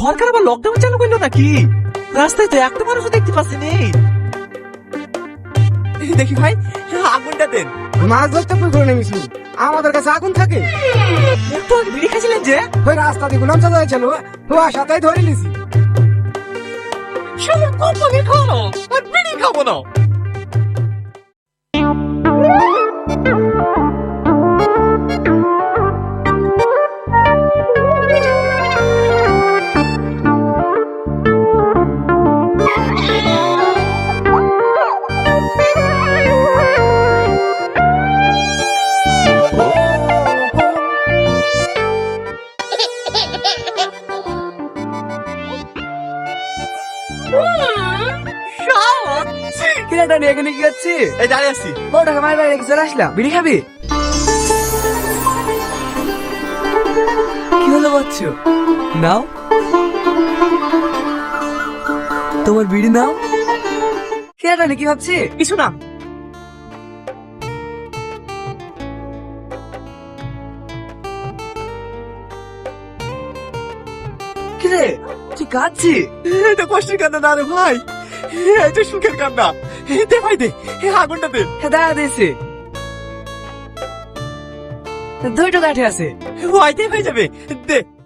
সরকার আবার লকডাউন চালু করল নাকি? রাস্তায় তো একটা মানুষও দেখতে পাচ্ছি নেই দেখি ভাই আগুনটা দেন। মাছ ধরতে পুকুর করে নেমেছি। আমাদের কাছে আগুন থাকে। একটু আগে বিড়ি খাইছিলেন যে? ওই রাস্তা দিয়ে গুলাম চাঁদা হয়েছিল ও আশাতাই ধরে নিছি। শুধু কোম্পানি খাওয়ানো? আর বিড়ি খাব না। কিরাটা নিয়ে এখানে কি যাচ্ছি এই দাঁড়িয়ে আছি। বউটাকে মায়ের বাড়ি চলে আসলাম। বিড়ি খাবি? কি হলো বাচ্চু নাও। তোমার বিড়ি নাও। কিরাটা নিয়ে কি ভাবছি? কিছু না। কিরে? তুই কাঁদছি এটা কষ্টের কান্না না রে ভাই। তো সুখের কান্না। দে ভাই দে। আগুনটা দে। দেখা দিয়েছি। দুইটা কাঠে আছে। ওয়াইতে হয়ে যাবে। দে।